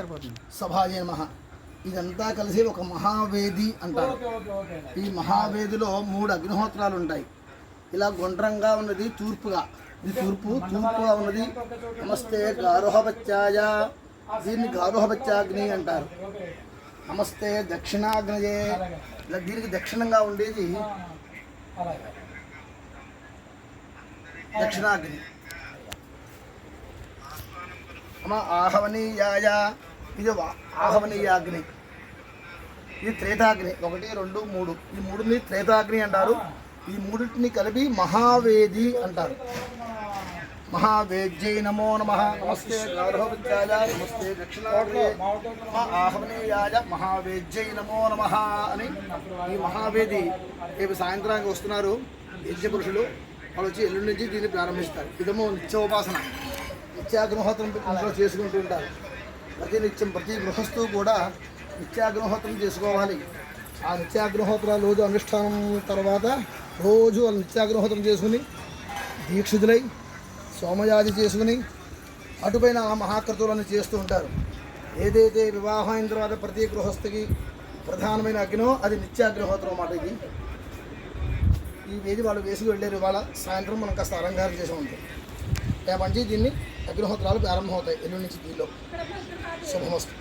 సరిపోతుంది. నమ. ఇదంతా కలిసి ఒక మహావేది అంటారు. ఈ మహావేదిలో మూడు అగ్నిహోత్రాలు ఉంటాయి. ఇలా గుండ్రంగా ఉన్నది తూర్పుగా. ఇది తూర్పు తూర్పుగా ఉన్నది. నమస్తే గారోహబచ్చాయ దీన్ని గారోహబచ్చాగ్ని అంటారు. నమస్తే దక్షిణాగ్నయే. దీనికి దక్షిణంగా ఉండేది దక్షిణాగ్ని. ఆహవనీయాయ. ఇది ఆహవనీయాగ్ని. ఇది త్రేతాగ్ని. ఒకటి రెండు మూడు. ఈ మూడుని త్రేతాగ్ని అంటారు. ఈ మూడింటిని కలిపి మహావేది అంటారు. మహావేద్యై నమో నమ. నమస్తే గార్హవిద్యాయ నమస్తే దక్షిణాగ్నే. నమ ఆహవనీయాయ మహావేద్యై నమో నమ అని ఈ మహావేది రేపు సాయంత్రానికి వస్తున్నారు యజ్ఞ పురుషులు. వాళ్ళు వచ్చి ఎల్లుండి నుంచి దీన్ని ప్రారంభిస్తారు. ఇదేమో నిత్యోపాసన. నిత్యాగ్నిహోత్రం చేసుకుంటూ ఉంటారు. ప్రతి నిత్యం ప్రతి గృహస్థు కూడా నిత్యాగ్నిహోత్రం చేసుకోవాలి. ఆ నిత్యాగ్నిహోత్రాలు రోజు అనుష్ఠానం తర్వాత రోజు వాళ్ళు నిత్యాగ్నిహోత్రం చేసుకుని దీక్షితులై సోమయాది చేసుకుని అటుపైన ఆ మహాకృతులను చేస్తూ ఉంటారు. ఏదైతే వివాహం అయిన తర్వాత ప్రతి గృహస్థికి ప్రధానమైన అగ్నో అది నిత్యాగ్నిహోత్రం అన్నమాట ఇది. ఈ వేది వాళ్ళు వేసుకు వెళ్ళారు ఇవాళ. సాయంత్రం మనం కాస్త అలంకారం చేసి ఉంటాం రేపటి నుంచి దీన్ని అగ్నిహోత్రాలు ప్రారంభమవుతాయి. ఎల్లుండి నుంచి దీనిలో. శుభమస్తు.